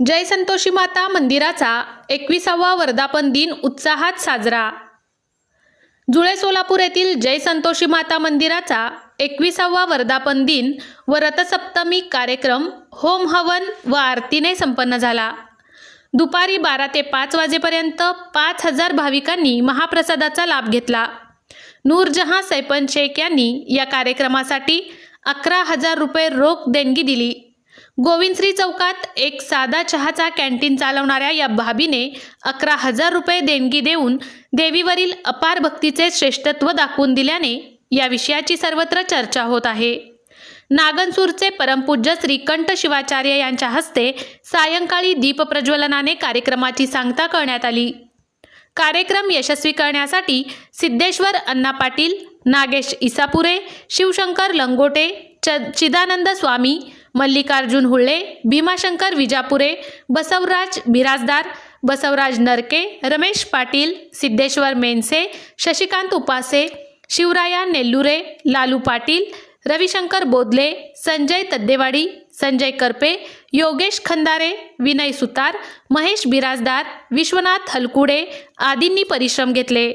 जय संतोषी माता मंदिराचा एकविसावा वर्धापन दिन उत्साहात साजरा. जुळे सोलापूर येथील जय संतोषी माता मंदिराचा एकविसावा वर्धापन दिन व रथसप्तमी कार्यक्रम होम हवन व आरतीने संपन्न झाला. दुपारी बारा ते पाच वाजेपर्यंत पाच हजार भाविकांनी महाप्रसादाचा लाभ घेतला. नूरजहां सैपन शेख यांनी या कार्यक्रमासाठी अकरा हजार रुपये रोख देणगी दिली. गोविंदश्री चौकात एक साधा चहाचा कॅन्टीन चालवणाऱ्या या भाभीने अकरा हजार रुपये देणगी देऊन देवीवरील अपार भक्तीचे श्रेष्ठत्व दाखवून दिल्याने या विषयाची सर्वत्र चर्चा होत आहे. नागनसूरचे परमपूज्य श्रीकंठ शिवाचार्य यांच्या हस्ते सायंकाळी दीपप्रज्वलनाने कार्यक्रमाची सांगता करण्यात आली. कार्यक्रम यशस्वी करण्यासाठी सिद्धेश्वर अण्णा पाटील नागेश इसापुरे शिवशंकर लंगोटे च चिदानंद स्वामी मल्लिकार्जुन हुळे भीमाशंकर विजापुरे बसवराज बिराजदार बसवराज नरके रमेश पाटील सिद्धेश्वर मेनसे शशिकांत उपासे शिवराया नेल्लुरे लालू पाटील रविशंकर बोदले संजय तद्देवाडी संजय करपे योगेश खंदारे विनय सुतार महेश बिराजदार विश्वनाथ हलकुडे आदींनी परिश्रम घेतले.